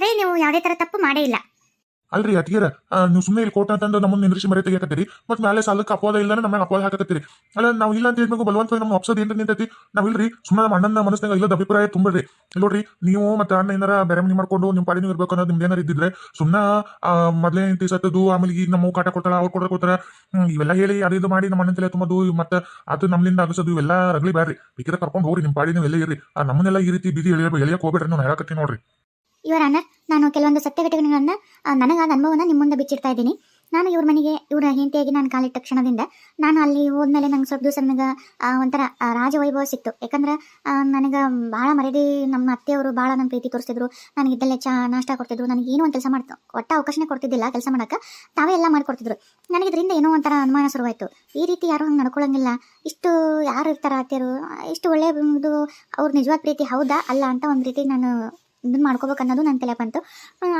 ಅಂದ್ರೆ ನೀವು ಯಾವುದೇ ತರ ತಪ್ಪು ಮಾಡೇ ಇಲ್ಲ. ಅಲ್ರಿ ಅತಿಗೆರ ನೀವು ಸುಮ್ಮನೆ ಇಲ್ಲಿ ಕೋಟ ಅಂತಂದು ನಮ್ಮನ್ನ ನಿಂದ್ರಿಸಿ ಮರೆ ತೆಗಿಯಕತ್ತೀರಿ. ಮತ್ತೆ ಮೇಲೆ ಸಾಲಕ್ಕೆ ಅಪವಾದ ಇಲ್ಲದ್ರೆ ನಮಗೆ ಅಪವಾದ ಹಾಕತ್ತೀರಿ ಅಲ್ಲ, ನಾವು ಇಲ್ಲ ಅಂತ ಹೇಳ್ಬೇಕು ಬಲವಂತ ನಮ್ಮ ಅಪ್ಸದ ಏನ್ರಿ ನಿಂತೈತಿ? ನಾವು ಇಲ್ರಿ ಸುಮ್ಮನೆ ನಮ್ಮ ಅಣ್ಣನ ಮನಸ್ಸಿನಾಗ ಇಲ್ಲದ ಅಭಿಪ್ರಾಯ ತುಂಬರಿ. ನೋಡ್ರಿ, ನೀವು ಮತ್ತೆ ಅಣ್ಣ ಏನಾರ ಬೇರೆ ಮಾಡ್ಕೊಂಡು ನಿಮ್ಮ ಪಾಡಿನ ಇರ್ಬೇಕು ಅನ್ನೋದು ನಿಮ್ದು ಏನಾರ ಇದ್ದಿದ್ರೆ ಸುಮ್ಮನೆ ಮೊದಲೇ ಹೆಂಡತಿ ಸತ್ತದು ಆಮೇಲೆ ಈಗ ನಮ್ಮ ಕಾಟ ಕೊಡ್ತಾರ ಅವ್ರು ಕೊಡ್ರ ಕೊಡ್ತಾರ ಇವೆಲ್ಲ ಹೇಳಿ ಅದು ಇದು ಮಾಡಿ ನಮ್ಮ ಅಣ್ಣನ ತಲೆ ತುಂಬದು ಮತ್ತೆ ಅದು ನಮ್ಮಿಂದ ಆಗಿಸೋದು, ಇವೆಲ್ಲ ರಗಲಿ ಬ್ಯಾಡ್ರಿ. ಬೇಕಿದ್ರೆ ಕರ್ಕೊಂಡು ಹೋಗ್ರಿ ನಿಮ್ಮ ಪಾಡಿನ ನೀವು ಎಲ್ಲೇ ಇರ್ರಿ. ನಮ್ಮನ್ನೆಲ್ಲ ಈ ರೀತಿ ಬಿದಿ ಎಳಿಯಬೇಕು ಎಳಿಯಕ್ಕೆ ಹೋಗ್ಬೇಡ್ರಿ ನಾನು ಹೇಳಕತ್ತೀನಿ ನೋಡ್ರಿ. ಇವರ ಅನರ್ ನಾನು ಕೆಲವೊಂದು ಸತ್ಯ ಘಟನೆಗಳನ್ನ ನನಗಾದ ಅನುಭವನ ನಿಮ್ಮ ಮುಂದೆ ಬಿಚ್ಚಿಡ್ತಾ ಇದ್ದೀನಿ. ನಾನು ಇವ್ರ ಮನೆಗೆ, ಇವರ ಹೆಂಡತಿಯಾಗಿ ನಾನು ಕಾಲಿಟ್ಟ ಕ್ಷಣದಿಂದ, ನಾನು ಅಲ್ಲಿ ಹೋದ್ಮೇಲೆ ನಂಗೆ ಸ್ವಲ್ಪ ದಿವಸ ನನಗೆ ಒಂಥರ ರಾಜವೈಭವ ಸಿಕ್ತು. ಯಾಕಂದ್ರೆ ನನಗೆ ಭಾಳ ಮರ್ಯಾದೆ ನಮ್ಮ ಅತ್ತೆಯವರು ಭಾಳ ನನ್ನ ಪ್ರೀತಿ ತೋರಿಸ್ತಿದ್ರು ನನಗೆ ಇದ್ದಲ್ಲೇ ಚಾ, ನಾಷ್ಟ ಕೊಡ್ತಿದ್ರು. ನನಗೆ ಏನೋ ಒಂದು ಕೆಲಸ ಮಾಡ್ತು, ಒಟ್ಟ ಅವಕಾಶನೇ ಕೊಡ್ತಿದ್ದಿಲ್ಲ ಕೆಲಸ ಮಾಡೋಕೆ ತಾವೇ ಎಲ್ಲ ಮಾಡಿಕೊಡ್ತಿದ್ರು. ನನಗೆ ಇದರಿಂದ ಏನೋ ಒಂಥರ ಅನುಮಾನ ಶುರುವಾಯಿತು. ಈ ರೀತಿ ಯಾರು ಹಂಗೆ ನಡ್ಕೊಳ್ಳಂಗಿಲ್ಲ ಇಷ್ಟು ಯಾರು ಇರ್ತಾರೆ ಅತ್ತೆಯರು? ಇಷ್ಟು ಒಳ್ಳೆಯದು ಅವ್ರ ನಿಜವಾದ ಪ್ರೀತಿ ಹೌದಾ? ಅಲ್ಲ ಅಂತ ಒಂದು ರೀತಿ ನಾನು ಇದನ್ನ ಮಾಡ್ಕೋಬೇಕು ಅನ್ನೋದು ನನ್ನ ತಲೆ ಬಂತು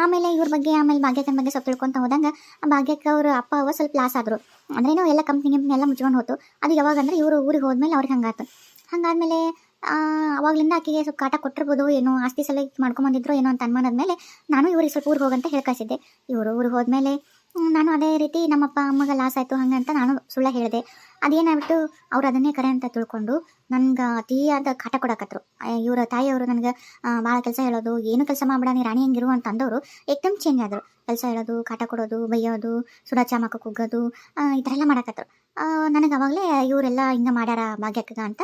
ಆಮೇಲೆ ಇವ್ರ ಬಗ್ಗೆ ಆಮೇಲೆ ಭಾಗ್ಯಕ್ಕನ ಬಗ್ಗೆ ಸ್ವಲ್ಪ ತಿಳ್ಕೊಂತ ಹೋದಂಗೆ ಭಾಗ್ಯಕ್ಕೆ ಅವ್ರ ಅಪ್ಪ ಅವ್ವ ಸ್ವಲ್ಪ ಲಾಸ್ ಆದರು. ಅಂದ್ರೇನು ಎಲ್ಲ ಕಂಪ್ನಿ ಕಂಪ್ನಿ ಎಲ್ಲ ಮುಚ್ಕೊಂಡು ಹೋತು. ಅದು ಯಾವಾಗ ಅಂದ್ರೆ ಇವರು ಊರಿಗೆ ಹೋದ್ಮೇಲೆ ಅವ್ರಿಗೆ ಹಂಗಾತು. ಹಂಗಾದ್ಮೇಲೆ ಆ, ಅವಾಗ್ಲಿಂದ ಆಕೆಗೆ ಸ್ವಲ್ಪ ಕಾಟ ಕೊಟ್ಟಿರ್ಬೋದು ಏನೋ ಆಸ್ತಿ ಸಲ ಮಾಡ್ಕೊಂಡ್ಬಂದಿದ್ರು ಏನೋ ಅಂತ ಅನ್ಮಾನದ್ಮೇಲೆ ನಾನು ಇವ್ರಿಗೆ ಸ್ವಲ್ಪ ಊರಿಗೆ ಹೋಗಂತ ಹೇಳ್ಕಳಿಸಿದ್ದೆ. ಇವರು ಊರಿಗೆ ಹೋದ್ಮೇಲೆ ನಾನು ಅದೇ ರೀತಿ ನಮ್ಮಪ್ಪ ಅಮ್ಮಗೆ ಲಾಸ್ ಆಯಿತು ಹಂಗಂತ ನಾನು ಸುಳ್ಳ ಹೇಳಿದೆ. ಅದೇನಾಗ್ಬಿಟ್ಟು ಅವ್ರು ಅದನ್ನೇ ಕರೆ ಅಂತ ತಿಳ್ಕೊಂಡು ನನ್ಗೆ ಅತಿಯಾದ ಕಾಟ ಕೊಡಕತ್ರು. ಇವರ ತಾಯಿಯವರು ನನಗೆ ಭಾಳ ಕೆಲಸ ಹೇಳೋದು, ಏನು ಕೆಲಸ ಮಾಡಬೇಡ, ನೀ ರಾಣಿ ಹಂಗಿರು ಅಂತ ಅಂದವರು ಏಕ್ದಮ್ ಚೇಂಜ್ ಆದರು. ಕೆಲಸ ಹೇಳೋದು, ಕಾಟ ಕೊಡೋದು, ಬೈಯೋದು, ಸುಡ ಚಾಮಕ ಕುಗ್ಗೋದು ಈ ಥರ ಎಲ್ಲ ಮಾಡಕತ್ರು ನನಗೆ ಅವಾಗಲೇ ಇವರೆಲ್ಲ ಹಿಂಗೆ ಮಾಡ್ಯಾರ ಭಾಗ್ಯಕ್ಕ ಅಂತ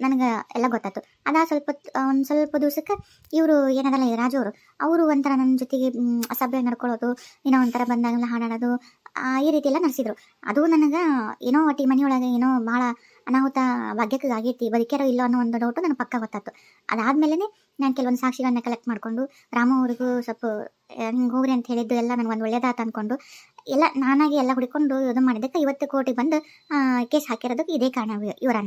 ನನಗೆ ಎಲ್ಲ ಗೊತ್ತಾಯ್ತು ಅದ ಸ್ವಲ್ಪ ಒಂದು ಸ್ವಲ್ಪ ದಿವ್ಸಕ್ಕೆ ಇವರು ಏನದಲ್ಲ ರಾಜು ಅವರು ಅವರು ಒಂಥರ ನನ್ನ ಜೊತೆಗೆ ಅಸಭ್ಯ ನಡ್ಕೊಳ್ಳೋದು ಏನೋ ಒಂಥರ ಬಂದಾಗೆಲ್ಲ ಹಾಡಾಡೋದು ಈ ರೀತಿ ಎಲ್ಲ ನಡೆಸಿದ್ರು. ಅದು ನನಗೆ ಏನೋ ಒಟ್ಟಿ ಮನೆಯೊಳಗೆ ಏನೋ ಭಾಳ ಅನಾಹುತ ಭಾಗ್ಯಕ್ಕೆ ಆಗೈತಿ ಬದುಕ್ಯಾರೋ ಇಲ್ಲೋ ಅನ್ನೋ ಒಂದು ಡೌಟು ನನಗೆ ಪಕ್ಕ ಗೊತ್ತಾಯ್ತು. ಅದಾದ್ಮೇಲೆ ನಾನು ಕೆಲವೊಂದು ಸಾಕ್ಷಿಗಳನ್ನ ಕಲೆಕ್ಟ್ ಮಾಡಿಕೊಂಡು ರಾಮ ಅವ್ರಿಗೂ ಸ್ವಲ್ಪ ಹಿಂಗೆ ಹೋಗ್ರಿ ಅಂತ ಹೇಳಿದ್ದು ಎಲ್ಲ ನನಗೆ ಒಂದು ಒಳ್ಳೆಯದಾತ ಅಂದ್ಕೊಂಡು ಎಲ್ಲ ನಾನಾಗಿ ಎಲ್ಲ ಹುಡ್ಕೊಂಡು ಇದು ಮಾಡಿದ್ದಕ್ಕೆ ಇವತ್ತು ಕೋರ್ಟಿಗೆ ಬಂದು ಕೇಸ್ ಹಾಕಿರೋದಕ್ಕೆ ಇದೇ ಕಾರಣ ಇವರ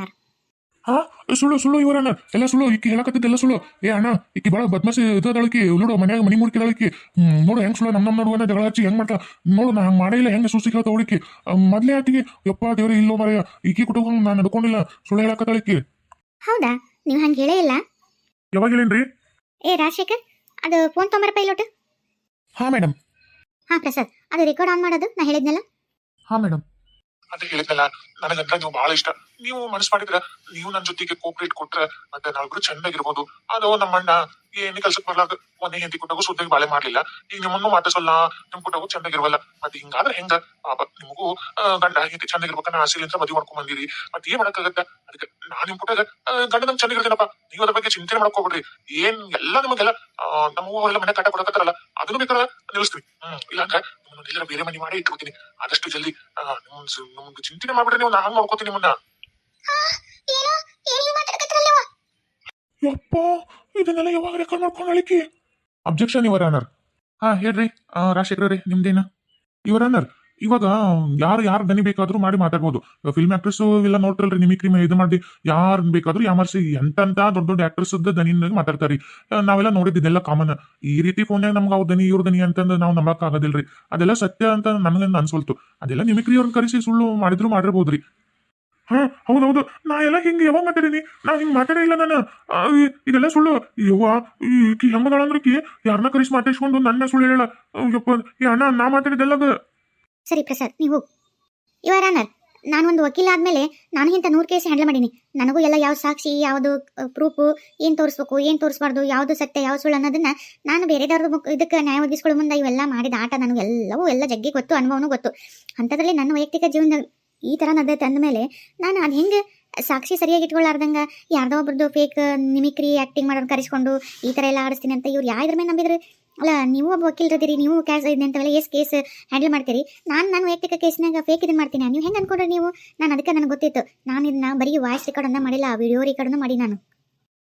ಹಾ ಸುಳ್ಳು ಸುಳ್ಳು ಇವರಣ್ಣ ಎಲ್ಲ ಸುಳ್ಳು ಈಕಿ ಹೇಳಕತ್ತಿದ್ದೆಲ್ಲ ಸುಳ್ಳು. ಏ ಅಣ್ಣ ಈಕಿ ಭಾಳ ಬದ್ಮಾಸಿ ಇದ್ದದಳಕಿ. ನೋಡು ಮನ್ಯಾಗ ಮನಿ ಮುರ್ಕಿದಳಕಿ. ನೋಡು ಹೆಂಗ್ ಸುಳ್ಳು ನಮ್ಮ ನಮ್ಮ ನಡುವನ್ನ ಜಗಳ ಹಚ್ಚಿ ಹೆಂಗ್ ಮಾಡ್ತಾ ನೋಡು ನಾ ಹಂಗೆ ಮಾಡಿಲ್ಲ ಹೆಂಗೆ ಸೂಸಿ ಹೇಳ್ತಾ ಹುಡುಕಿ ಮೊದ್ಲೇ ಆತಿಗೆ ಯಪ್ಪ ದೇವ್ರ ಇಲ್ಲೋ ಮರೆಯ ಈಕಿ ಕುಟುಂಬ ನಾನು ನಡ್ಕೊಂಡಿಲ್ಲ. ಸುಳ್ಳು ಹೇಳಕತ್ತಳಿಕಿ. ಹೌದಾ? ನೀವು ಹಂಗೆ ಹೇಳೇ ಇಲ್ಲ? ಯಾವಾಗ ಹೇಳೇನ್ರಿ? ಏ ರಾಜಶೇಖರ್ ಅದು ಫೋನ್ ತೊಂಬರ ಪೈಲೋಟ್ ಹಾ ಮೇಡಮ್ ಹಾ ಪ್ರಸಾದ್ ಅದು ರೆಕಾರ್ಡ್ ಆನ್ ಮಾಡೋದು ನಾ ಹೇಳಿದ್ನಲ್ಲ? ಹಾ ಮೇಡಮ್ ಅದೇ ಹೇಳಿದ್ನಲ್ಲ ನನಗಂದ್ರ ನೀವು ಬಹಳ ಇಷ್ಟ. ನೀವು ಮನಸ್ಸು ಮಾಡಿದ್ರ ನೀವು ನನ್ನ ಜೊತೆಗೆ ಕೋಪರೇಟ್ ಕೊಟ್ರ ಮತ್ತೆ ನಾಲ್ಕರು ಚೆನ್ನಾಗಿರ್ಬೋದು. ಅದು ನಮ್ಮಣ್ಣ ಏನು ಕೆಲ್ಸಕ್ಕೆ ಬರ್ಲಾಗ ಒಂದೇ ಹೆಂಡತಿ ಕೊಟ್ಟಾಗೂ ಸುದ್ದಿಗೆ ಬಾಳೆ ಮಾಡ್ಲಿಲ್ಲ. ಈಗ ನಿಮ್ಮನ್ನು ಮಾತಾಡ್ಸಲ್ಲ ನಿಮ್ ಕೊಟ್ಟಾಗೂ ಚೆನ್ನಾಗಿರ್ವಲ್ಲ. ಮತ್ತೆ ಹಿಂಗಾದ್ರೆ ಹೆಂಗ? ಪಾಪ ನಿಮಗೂ ಗಂಡ ಹೆಂಡತಿ ಚೆನ್ನಾಗಿರ್ಬೇಕನ್ನ ಅಂತ ಮದುವೆ ಮಾಡ್ಕೊಂಡ್ ಬಂದಿರಿ. ಮತ್ತೆ ಏನ್ ಮಾಡಕ್ಕಾಗತ್ತ? ಅದಕ್ಕೆ ನಾ ನಿಮ್ ಕೊಟ್ಟಾಗ ಗಂಡ ನಮ್ ಚೆನ್ನಾಗಿರ್ತೀನಪ್ಪ. ನೀವು ಅದ್ರ ಬಗ್ಗೆ ಚಿಂತೆ ಮಾಡ್ಕೋಬೇಡ್ರಿ ಏನ್ ಎಲ್ಲ ನಿಮಗೆಲ್ಲ ನಮಗೂ ಅವರೆಲ್ಲ ಮನೆ ಕಟ್ಟ ಕೊಡಕತ್ತಾರಲ್ಲ. ಅದನ್ನು ಬೇಕಾದ್ರೆ ನಿಲ್ಲಿಸ್ತೀವಿ. ಹ್ಮ್ ಇಲ್ಲಾಂಗ ನಿಮ್ಮನ್ನ ಎಲ್ಲರ ಬೇರೆ ಮನೆ ಮಾಡಿ ಇಟ್ಕೋತೀನಿ. ಆದಷ್ಟು ಜಲ್ದಿ ನಮ್ಗೆ ಚಿಂತನೆ ಮಾಡ್ಬಿಡ್ರಿ ನೀವು ನಾ ಹಂಗ್ ನೋಡ್ಕೋತೀನಿ ನಿಮ್ಮನ್ನ. ಏನು? ಏನು ಮಾತಾಡಕತ್ರಲ್ಲ ಯಪ್ಪ ಇದನ್ನೆಲ್ಲ ಯಾವಾಗ ರೆಕಾರ್ಡ್ ಮಾಡ್ಕೊಂಡು ಅಳಿಕೆ? ಅಬ್ಜೆಕ್ಷನ್ ಇವರ ಆನರ್ ಹಾ ಹೇಳ್ರಿ ಆ, ರಾಜಶೇಖರ ರೀ ನಿಮ್ದೇನ? ಇವರ ಅನರ್ ಇವಾಗ, ಯಾರು ಯಾರು ದನಿ ಬೇಕಾದ್ರೂ ಮಾಡಿ ಮಾತಾಡ್ಬೋದು. ಫಿಲ್ಮ್ ಆಕ್ಟ್ರೆಸ್ ಎಲ್ಲ ನೋಡ್ತಾರಲ್ರಿ ನಿಮಿಕ್ರಿ ಇದು ಮಾಡಿ ಯಾರು ಬೇಕಾದ್ರೂ ಯಾಮರ್ಸಿ ಎಂತ ದೊಡ್ಡ ದೊಡ್ಡ ಆಕ್ಟ್ರೆಸ್ ದನಿಯಿಂದ ಮಾತಾಡ್ತಾರಿ. ನಾವೆಲ್ಲ ನೋಡಿದ್ದೆಲ್ಲ ಕಾಮನ್ ಈ ರೀತಿ ಫೋನ್ಯಾಗ ನಮ್ಗೆ ಅವ್ ದನಿ, ಇವ್ರ ದನಿ ಅಂತಂದ್ರೆ ನಾವು ನಂಬಕ್ ಆಗೋದಿಲ್ಲರಿ ಅದೆಲ್ಲ ಸತ್ಯ ಅಂತ ನನಗೆ ಅನ್ಸೋಲ್ತು ಅದೆಲ್ಲ ನಿಮಿಕ್ರಿ ಅವ್ರನ್ನ ಕರೆಸಿ ಸುಳ್ಳು ಮಾಡಿದ್ರು ಮಾಡಿರ್ಬೋದ್ರಿ. ಹಾ, ಹೌದೌದು. ನಾ ಎಲ್ಲ ಹಿಂಗೆ ಯಾವಾಗ ಮಾತಾಡೀನಿ ನಾ ಹಿಂಗೆ ಮಾತಾಡೇ ಇಲ್ಲ ನಾನು. ಇದೆಲ್ಲ ಸುಳ್ಳು. ಯವ್ವ ಈಕಿ ಹೆಂಗದಾಳ ಅಂದ್ರೆ ಕಿ ಯಾರನ್ನ ಕರೆಸಿ ಮಾತಾಡ್ಸ್ಕೊಂಡು ನನ್ನ ಸುಳ್ಳು ಹೇಳ ಯಪ್ಪ ಈ ಅಣ್ಣ, ನಾ ಮಾತಾಡಿದ್ದೆಲ್ಲ ಸರಿ, ಪ್ರಸಾದ್ ನೀವು ಇವರ ಅಣ್ಣರ್ ನಾನು ಒಂದು ವಕೀಲ ಆದಮೇಲೆ ನಾನು ಇಂಥ ನೂರು ಕೇಸ್ ಹ್ಯಾಂಡಲ್ ಮಾಡೀನಿ. ನನಗೂ ಎಲ್ಲ ಯಾವ ಸಾಕ್ಷಿ, ಯಾವುದು ಪ್ರೂಫು ಏನು ತೋರಿಸ್ಬೇಕು, ಏನು ತೋರಿಸ್ಬಾರ್ದು, ಯಾವುದು ಸತ್ಯ ಯಾವ ಸುಳ್ಳು ಅನ್ನೋದನ್ನ ನಾನು ಬೇರೆದವ್ರದ್ದು ಇದಕ್ಕೆ ನ್ಯಾಯ ಒದಗಿಸ್ಕೊಳ್ಳೋ ಮುಂದೆ ಇವೆಲ್ಲ ಮಾಡಿದ ಆಟ ನನಗೆ ಎಲ್ಲವೂ ಎಲ್ಲ ಜಗ್ಗಿ ಗೊತ್ತು, ಅನುಭವನೂ ಗೊತ್ತು. ಅಂಥದ್ರಲ್ಲಿ ನನ್ನ ವೈಯಕ್ತಿಕ ಜೀವನ ಈ ಥರ ನಡೆದೈತೆ ಅಂದಮೇಲೆ ನಾನು ಅದು ಹೆಂಗೆ ಸಾಕ್ಷಿ ಸರಿಯಾಗಿ ಇಟ್ಕೊಳ್ಳಾರ್ದಂಗೆ ಯಾರ್ದೋ ಒಬ್ರದ್ದು ಫೇಕ್ ನಿಮಿಕ್ರಿ ಆ್ಯಕ್ಟಿಂಗ್ ಮಾಡೋರು ಕರೆಸ್ಕೊಂಡು ಈ ಥರ ಎಲ್ಲ ಆಡಿಸ್ತೀನಿ ಅಂತ ಇವ್ರು ಯಾವ್ದ್ರ ಮೇಲೆ ನಂಬಿದ್ರು? ಅಲ್ಲ ನೀವು ಒಬ್ಬ ವಕೀಲರದಿರಿ ನೀವು ಕ್ಯಾಸ್ ಇದೆ ಅಂತವೆಲ್ಲ ಎಷ್ಟು ಕೇಸ್ ಹ್ಯಾಂಡಲ್ ಮಾಡ್ತೀರಿ. ನಾನು ನನ್ನ ವೈಯಕ್ತಿಕ ಕೇಸ್ನಾಗ ಫೇಕ್ ಇದನ್ನ ಮಾಡ್ತೀನಿ. ನೀವು ಹೆಂಗೆ ಅನ್ಕೊಂಡ್ರೆ ನೀವು? ನಾನು ಅದಕ್ಕೆ ನನಗೆ ಗೊತ್ತಿತ್ತು. ನಾನು ಇದನ್ನ ಬರೀ ವಾಯ್ಸ್ ರೆಕಾರ್ಡನ್ನ ಮಾಡಿಲ್ಲ ವಿಡಿಯೋ ರೆಕಾರ್ಡನ್ನು ಮಾಡಿ ನಾನು.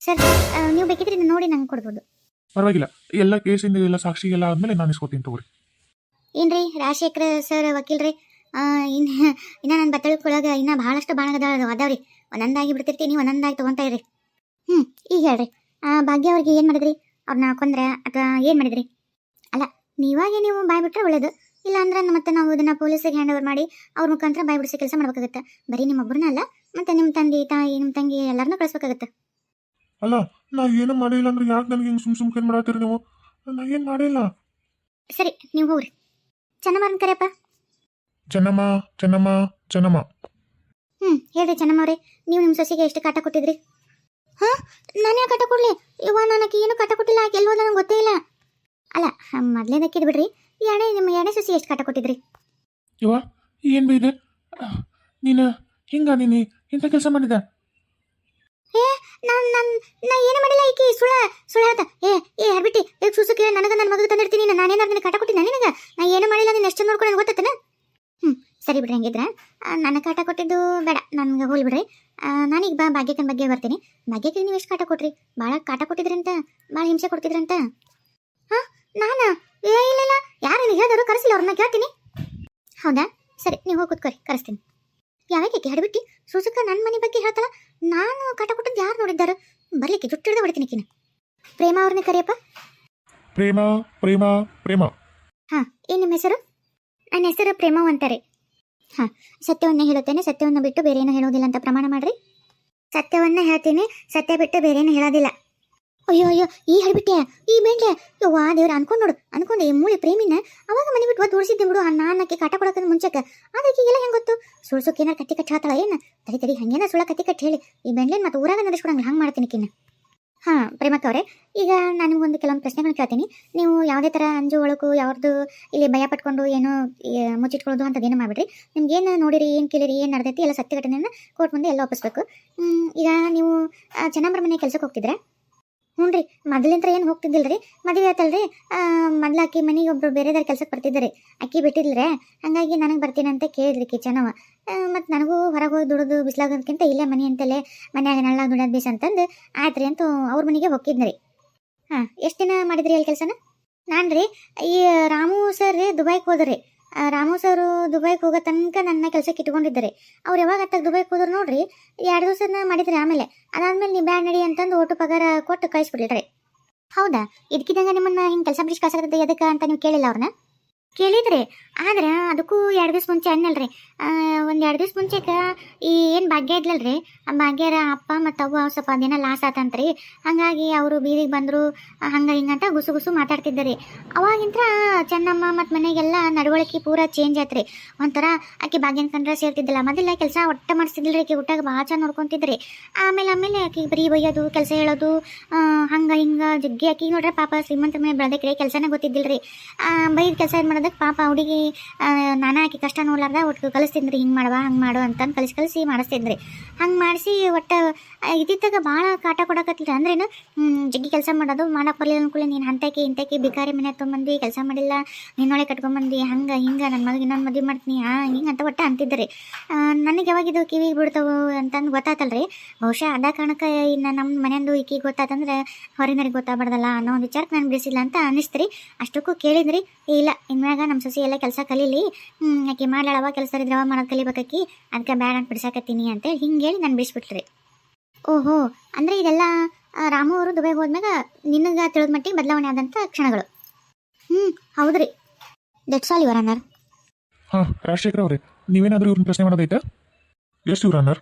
ಸರ್ ನೀವು ಬೇಕಿದ್ರೆ ಇದನ್ನ ನೋಡಿ ನಂಗೆ ಕೊಡ್ಬೋದು. ಪರವಾಗಿಲ್ಲ. ಎಲ್ಲ ಕೇಸಿಂದ ಎಲ್ಲ ಸಾಕ್ಷಿ ಎಲ್ಲ ಆದ್ಮೇಲೆ ನಾನು ಇಸ್ಕೊತೀನಿ ತಗೋರಿ. ಏನ್ರಿ ರಾಜಶೇಖರ ಸರ್ ವಕೀಲ್ರಿ? ಇನ್ನು ಇನ್ನ ನನ್ನ ಬತ್ತಳಕ್ಕೊಳಗೆ ಇನ್ನ ಭಾಳಷ್ಟು ಬಾಣಗದ ಅದಾವ್ರಿ. ಒಂದೊಂದಾಗಿ ಬಿಡ್ತಿರ್ತೀನಿ ಒಂದೊಂದಾಗಿ ತೊಗೊತಾ ಇರ್ರಿ. ಹ್ಞೂ ಈಗ ಹೇಳ್ರಿ. ಭಾಗ್ಯ ಅವ್ರಿಗೆ ಏನು ಮಾಡಿದ್ರಿ? ಅವ್ರನ್ನ ಕೊಂದ್ರೆ ಅಥವಾ ಏನು ಮಾಡಿದ್ರಿ? ಅಲ್ಲ ನೀವಾಗೆ ನೀವು ಬಾಯ್ ಬಿಟ್ರೆ ಒಳ್ಳೇದು. ಇಲ್ಲ ಅಂದ್ರೆ ಮತ್ತೆ ನಾವು ಇದನ್ನ ಪೊಲೀಸಿಗೆ ಹ್ಯಾಂಡ್ ಓವರ್ ಮಾಡಿ ಅವ್ರ ಮುಖಾಂತರ ಬಾಯ್ ಬಿಡಿಸಿ ಕೆಲಸ ಮಾಡ್ಬೇಕಾಗತ್ತೆ. ಬರೀ ನಿಮ್ಮೊಬ್ಬರನ್ನ ಅಲ್ಲ ಮತ್ತೆ ನಿಮ್ಮ ತಂದೆ ತಾಯಿ ನಿಮ್ಮ ತಂಗಿ ಎಲ್ಲರನ್ನೂ ಕಳಿಸ್ಬೇಕಾಗತ್ತೆ. ಅಲ್ಲ ನಾ ಏನು ಮಾಡಿಲ್ಲ ಅಂದ್ರೆ ಯಾಕೆ ನನಗೆ ಹಿಂಗೆ ಸುಮ್ ಸುಮ್ಕೆ ಮಾಡತ್ತೀರಿ ನೀವು? ನಾ ಏನು ಮಾಡಿಲ್ಲ. ಸರಿ ನೀವು ಹೋಗ್ರಿ. ಚೆನ್ನಮ್ಮನ ಕರೆಯಪ್ಪ. ಚೆನ್ನಮ್ಮ ಚೆನ್ನಮ್ಮ ಚೆನ್ನಮ್ಮ. ಹ್ಞೂ ಹೇಳ್ರಿ ಚೆನ್ನಮ್ಮವ್ರೆ ನೀವು ನಿಮ್ಮ ಸೊಸೆಗೆ ಎಷ್ಟು ಕಾಟ ಕೊಟ್ಟಿದ್ರಿ? ಹಾಂ? ನಾನು ಯಾಕೆ ಕಾಟ ಕೊಡಲಿ? ಇವ ನನಗೆ ಏನು ಕಟ್ಟ ಕೊಟ್ಟಿಲ್ಲ ಗೆಲ್ಲೋದ ನಂಗೆ ಗೊತ್ತೇ ಇಲ್ಲ. ಅಲ್ಲ ಮೊದಲೇದಕ್ಕಿದ್ ಬಿಡ್ರಿ. ಎಣೆ ನಿಮ್ಮ ಎಣೆ ಸಸಿ ಎಷ್ಟು ಕಟ್ಟಕೊಟ್ಟಿದ್ರಿ ಇವ ಏನು ಬೈದೆ ನೀನು ಹಿಂಗ ನೀನು ಇಂಥ ಕೆಲಸ ಮಾಡಿದ ಏ ನಾನು ನಾನು ನಾ ಏನು ಮಾಡಿಲ್ಲ ಈಕಿ ಸುಳ ಸುಳ ಹೇಳ್ತಾ. ಏ ಏ ಹರ್ಬಿಟ್ಟಿ ಈಗ ಸುಸುಕ್ಕೆ ನನಗೆ ನನ್ನ ಮಗಗೆ ತಂದಿರ್ತೀನಿ ನಾನು ನಿನಗೆ ಕಾಟ ಕೊಟ್ಟಿನ ನಿನಗೆ? ನಾ ಏನು ಮಾಡಿಲ್ಲ ನೀನು ಎಷ್ಟು ನೋಡ್ಕೊಂಡು ಗೊತ್ತಾಗ್ತಾನೆ ಹ್ಞೂ ಸರಿ ಬಿಡ್ರಿ ಹಂಗಿದ್ರೆ. ನನ್ನ ಕಾಟ ಕೊಟ್ಟಿದ್ದು ಬೇಡ ನನಗೆ ಹೋಲ್ ಬಿಡ್ರಿ. ನಾನೀಗ ಬಾ ಭಾಗ್ಯಕ್ಕನ ಬಗ್ಗೆ ಬರ್ತೀನಿ. ಭಾಗ್ಯಕ್ಕೆ ನೀವು ಎಷ್ಟು ಕಾಟ ಕೊಟ್ರಿ? ಭಾಳ ಕಾಟ ಕೊಟ್ಟಿದ್ರಂತ ಭಾಳ ಹಿಂಸೆ ಕೊಡ್ತಿದ್ರಂತ. ಹಾಂ ನಾನು? ಏ ಇಲ್ಲ ಇಲ್ಲ. ಯಾರು ಹೇಳಿದ್ರು ಕರೆಸಿಲ್ಲ ಅವ್ರನ್ನ ಕೇಳ್ತೀನಿ. ಹೌದಾ? ಸರಿ ನೀವು ಹೋಗಿ ಕೂತ್ಕೊರಿ ಕರೆಸ್ತೀನಿ. ಯಾವಾಗಕ್ಕೆ ಹಡ್ಬಿಟ್ಟಿ? ಸುಸುಕ ನನ್ನ ಮನೆ ಬಗ್ಗೆ ಹೇಳ್ತಾಳ? ನಾನು ಕಾಟ ಕೊಟ್ಟದ್ದು ಯಾರು ನೋಡಿದ್ದಾರೆ? ಬರ್ಲಿಕ್ಕೆ ಜುಟ್ಟು ಹಿಡಿದು ಹೊಡಿತೀನಿ ಕಿನ ಪ್ರೇಮ ಅವ್ರನ್ನ ಕರೆಯಪ್ಪ. ಪ್ರೇಮ ಪ್ರೇಮ ಪ್ರೇಮ. ಹಾಂ ಏನು ನಿಮ್ಮ ಹೆಸರು? ನನ್ನ ಹೆಸರು ಪ್ರೇಮ ಅಂತಾರೆ. ಹಾಂ, ಸತ್ಯವನ್ನು ಹೇಳುತ್ತೇನೆ. ಸತ್ಯವನ್ನು ಬಿಟ್ಟು ಬೇರೆ ಏನು ಹೇಳೋದಿಲ್ಲ ಅಂತ ಪ್ರಮಾಣ ಮಾಡ್ರಿ. ಸತ್ಯವನ್ನ ಹೇಳ್ತೀನಿ. ಸತ್ಯ ಬಿಟ್ಟು ಬೇರೆ ಏನು ಹೇಳೋದಿಲ್ಲ. ಅಯ್ಯೋ ಅಯ್ಯೋ, ಈ ಹೇಳ್ಬಿಟ್ಟೆ ಈ ಬೆಂಡ್ಲೆ ಯವ್ವ, ದೇವ್ರ, ಅನ್ಕೊಂಡು ನೋಡು. ಅನ್ಕೊಂಡು, ಈ ಮೂಳೆ ಪ್ರೇಮಿನ? ಅವಾಗ ಮನೆ ಬಿಟ್ಟು ಒದ್ದು ಓಡಿಸಿದ್ದೆ ಬಿಡು. ನಾನಕ್ಕೆ ಕಾಟ ಕೊಡೋಕೆ ಮುಂಚೆಕ. ಅದಕ್ಕೆ ಎಲ್ಲ ಹೆಂಗೆ ಗೊತ್ತು? ಕತ್ತಿ ಕಟ್ಟಿ ಹೇಳ್ತಾಳ ಏನು? ತಡಿ ತಡಿ, ಹಂಗೇನ ಸುಳ್ಳ ಕತ್ತಿ ಕಟ್ಟಿ ಹೇಳಿ. ಈ ಬೆಂಡ್ಲೇನ್ ಮತ್ತೆ ಊರಾಗ ನಡೆಸ್ಕೊಡಂಗಿಲ್ಲ ಹಂಗೆ ಮಾಡ್ತೀನಿ ಕಿನ್ನ. ಹಾಂ, ಪ್ರೇಮಕ್ಕ ಅವರೇ, ಈಗ ನಾನು ಒಂದು ಕೆಲವೊಂದು ಪ್ರಶ್ನೆಗಳು ಕೇಳ್ತೀನಿ. ನೀವು ಯಾವುದೇ ಥರ ಅಂಜು, ಒಳಕು, ಯಾವ್ದು ಇಲ್ಲಿ ಭಯ ಪಟ್ಕೊಂಡು ಏನು ಮುಚ್ಚಿಟ್ಕೊಳ್ಳೋದು ಏನು ಮಾಡಿಬಿಡ್ರಿ. ನಿಮ್ಗೆ ಏನು ನೋಡಿರಿ, ಏನು ಕೇಳಿರಿ, ಏನು ನಡೆದೈತಿ, ಎಲ್ಲ ಸತ್ಯ ಘಟನೆಯನ್ನು ಕೋರ್ಟ್ ಮುಂದೆ ಎಲ್ಲ ಒಪ್ಪಿಸ್ಬೇಕು. ಈಗ ನೀವು ಚೆನ್ನಮ್ಮರ ಮನೆ ಕೆಲಸಕ್ಕೆ ಹೋಗ್ತಿದ್ರೆ ಹ್ಞೂ ರೀ ಮೊದಲಿಂತ್ರ ಏನು ಹೋಗ್ತಿದ್ದಿಲ್ಲ ರೀ. ಮದುವೆ ಆಯ್ತಲ್ರಿ ಮೊದ್ಲು ಆಕಿ ಮನೆಗೆ ಒಬ್ರು ಬೇರೆದಾರ ಕೆಲ್ಸಕ್ಕೆ ಬರ್ತಿದ್ದಾರೆ ಅಕ್ಕಿ ಬಿಟ್ಟಿದ್ಲ್ರೆ, ಹಂಗಾಗಿ ನನಗೆ ಬರ್ತೀನಂತ ಕೇಳಿದ್ರಿ ಕಿಚನವ ಮತ್ತು ನನಗೂ ಹೊರಗೆ ಹೋಗಿ ದುಡಿದು ಬಿಸಿಲಾಗೋದಕ್ಕಿಂತ ಇಲ್ಲೇ ಮನೆ ಅಂತಲೇ ಮನ್ಯಾಗ ನಳ್ಳಾಗ ದುಡಿಯೋದು ಬೇಸ್ ಅಂತಂದು ಆಯ್ತು ರೀ ಅಂತೂ ಅವ್ರ ಮನೆಗೆ ಹೋಗಿದ್ನಿ ಹಾಂ, ಎಷ್ಟು ದಿನ ಮಾಡಿದ್ರಿ ಅಲ್ಲಿ ಕೆಲಸನ? ನಾನು ರೀ ಈ ರಾಮು ಸರ್ ರೀ ದುಬೈಗೆ ಹೋದ್ರಿ ರಾಮು ಸರು ದುಬೈಗೆ ಹೋಗೋ ತನಕ ನನ್ನ ಕೆಲಸಕ್ಕೆ ಇಟ್ಕೊಂಡಿದ್ದಾರೆ. ಅವ್ರು ಯಾವಾಗ ಅತ್ತಾಗ ದುಬೈಗೆ ಹೋದ್ರು ನೋಡ್ರಿ, ಎರಡು ದಿವಸನ ಮಾಡಿದ್ರಿ ಆಮೇಲೆ. ಅದಾದ್ಮೇಲೆ ನೀವು ಬ್ಯಾಡ್ ನಡಿ ಅಂತಂದು ಓಟು ಪಗಾರ ಕೊಟ್ಟು ಕಳಿಸ್ಬಿಡ್ರಿ ಹೌದಾ? ಇದಕ್ಕಿದ್ದಂಗೆ ನಿಮ್ಮನ್ನ ಹಿಂಗೆ ಕೆಲಸ ಬಿಡಿಸಿ ಕಳ್ಸಕತ್ತದ ಎದಕ್ಕೆ ಅಂತ ನೀವು ಕೇಳಿಲ್ಲ ಅವ್ರನ್ನ? ಕೇಳಿದ್ರಿ. ಆದ್ರೆ ಅದಕ್ಕೂ ಎರಡು ದಿವಸ ಮುಂಚೆ ಅನ್ನಲ್ರಿ. ಒಂದು ಎರಡು ದಿವಸ ಮುಂಚೆಕ ಈ ಏನು ಭಾಗ್ಯ ಇದ್ಲಲ್ರಿ? ಆ ಭಾಗ್ಯರ ಅಪ್ಪ ಮತ್ತು ಅವ್ವ ಸ್ವಲ್ಪ ದಿನ ಲಾಸ್ ಆತಂತ್ರಿ. ಹಾಗಾಗಿ ಅವರು ಬೀದಿಗೆ ಬಂದರು ಹಂಗೆ ಹಿಂಗಂತ ಗುಸು ಗುಸು ಮಾತಾಡ್ತಿದ್ದರಿ. ಅವಾಗಿಂತ್ರ ಚೆನ್ನಮ್ಮ ಮತ್ತು ಮನೆಗೆಲ್ಲ ನಡವಳಿಕೆ ಪೂರ ಚೇಂಜ್ ಆಯ್ತ್ರಿ ಒಂಥರ ಆಕೆ ಭಾಗ್ಯನ ಕಂಡ್ರೆ ಸೇರ್ತಿದ್ದಿಲ್ಲ. ಮೊದಲ ಕೆಲಸ ಒಟ್ಟ ರೀ ಆಕೆ, ಊಟಾಗ ಭಾಳ ಚೆನ್ನಾಗಿ ನೋಡ್ಕೊಂತಿದ್ರಿ. ಆಮೇಲೆ ಆಮೇಲೆ ಆಕೆ ಬರೀ ಬೈಯೋದು, ಕೆಲಸ ಹೇಳೋದು ಹಂಗೆ ಹಿಂಗೆ ಜಗ್ಗಿ ಆಕಿ ನೋಡ್ರಿ ಪಾಪ ಶ್ರೀಮಂತ ಮನೆ ಬೆಳೆದಕ್ರಿ ಕೆಲಸನೇ ಗೊತ್ತಿದ್ದಿಲ್ರಿ. ಬೈದ ಕೆಲಸ ಏನು ಮಾಡೋದಕ್ಕೆ ಪಾಪ ಹುಡುಗಿ ನಾನು ಆಕಿ ಕಷ್ಟ ನೋಡ್ಲಾರ್ದ ಒಟ್ಟು ಕಲಿಸ್ತಿದ್ರಿ ಹಿಂಗೆ ಮಾಡುವ, ಹಂಗೆ ಮಾಡು ಅಂತಂದು ಕಲಿಸಿ ಕಲಿಸಿ ಮಾಡಿಸ್ತಿದ್ರಿ ಹಂಗೆ ಮಾಡಿಸಿ ಒಟ್ಟು ಇದ್ದಿದ್ದಾಗ ಭಾಳ ಕಾಟ ಕೊಡಕತ್ತಿಲ್ಲ ಅಂದ್ರೇನು ಜಗ್ಗಿ ಕೆಲಸ ಮಾಡೋದು ಮಾಡಕ್ಕೆ ಬರಲಿಲ್ಲ ಅನ್ಕೊಳ್ಳಿ ನೀನು ಅಂತಕ್ಕೆ ಇಂತಕ್ಕೆ ಬಿಕಾರಿ ಮನೆ ತೊಗೊಂಬಂದು, ಕೆಲಸ ಮಾಡಿಲ್ಲ, ನಿನ್ನೊಳಗೆ ಕಟ್ಕೊಂಬಂದು, ಹಂಗೆ, ಹಿಂಗೆ ನನ್ನ ಮಗ ಇನ್ನೊಂದು ಮದುವೆ ಮಾಡ್ತೀನಿ, ಆ, ಹಿಂಗೆ ಅಂತ ಒಟ್ಟು ಅಂತಿದ್ರಿ. ನನಗೆ ಯಾವಾಗ ಇದು ಕಿವಿಗೆ ಬಿಡ್ತಾವು ಅಂತಂದು ಗೊತ್ತಾತಲ್ರಿ. ಬಹುಶಃ ಅದ ಕಾರಣಕ್ಕೆ ಇನ್ನು ನಮ್ಮ ಮನೆಯಂದು ಈಕಿಗೆ ಗೊತ್ತಾತಂದ್ರೆ ಹೊರಗಿನರಿಗೆ ಗೊತ್ತಾಗ್ಬಾರ್ದಲ್ಲ ಅನ್ನೋ ಒಂದು ವಿಚಾರಕ್ಕೆ ನಾನು ಬಿಡಿಸಿಲ್ಲ ಅಂತ ಅನ್ನಿಸ್ತ್ರಿ. ಅಷ್ಟಕ್ಕೂ ಕೇಳಿದ್ರಿ ಇಲ್ಲ ಇಲ್ಲ ಇನ್ಮ್ಯಾಗ ನಮ್ಮ ಸೊಸಿ ಎಲ್ಲ ಕೆಲಸ ಕಲೀಲಿ ಆಕೆ ಮಾಡ್ಲಾಳವ ಕೆಲಸ ಇದ್ರವ ಮಾಡೋದು ಕಲಿಬೇಕಾಕಿ ಅದಕ್ಕೆ ಬ್ಯಾಡ ಅಂತ ಬಿಡ್ಸಾಕತ್ತೀನಿ ಅಂತ ಹಿಂಗೆ ಹೇಳಿ ನಾನು ಬಿಡಿಸ್ಬಿಟ್ರಿ. ಓಹೋ, ಅಂದರೆ ಇದೆಲ್ಲ ರಾಮು ಅವರು ದುಬೈಗೆ ಹೋದ್ಮ್ಯಾಗ ನಿನಗೆ ತಿಳಿದ ಮಟ್ಟಿಗೆ ಬದಲಾವಣೆ ಆದಂಥ ಕ್ಷಣಗಳು. ಹ್ಞೂ ಹೌದ್ರಿ. ದಟ್ಸ್ ಆಲ್ ಯುವರ್ ಅನ್ನರ್ ಹಾಂ, ರಾಜಶೇಖರ್ ಅವರೇ, ನೀವೇನಾದರೂ ಇವ್ರನ್ನ ಪ್ರಶ್ನೆ ಮಾಡೋದೈತೆ? ಎಷ್ಟು ಯುವರ್ ಅನ್ನಾರ್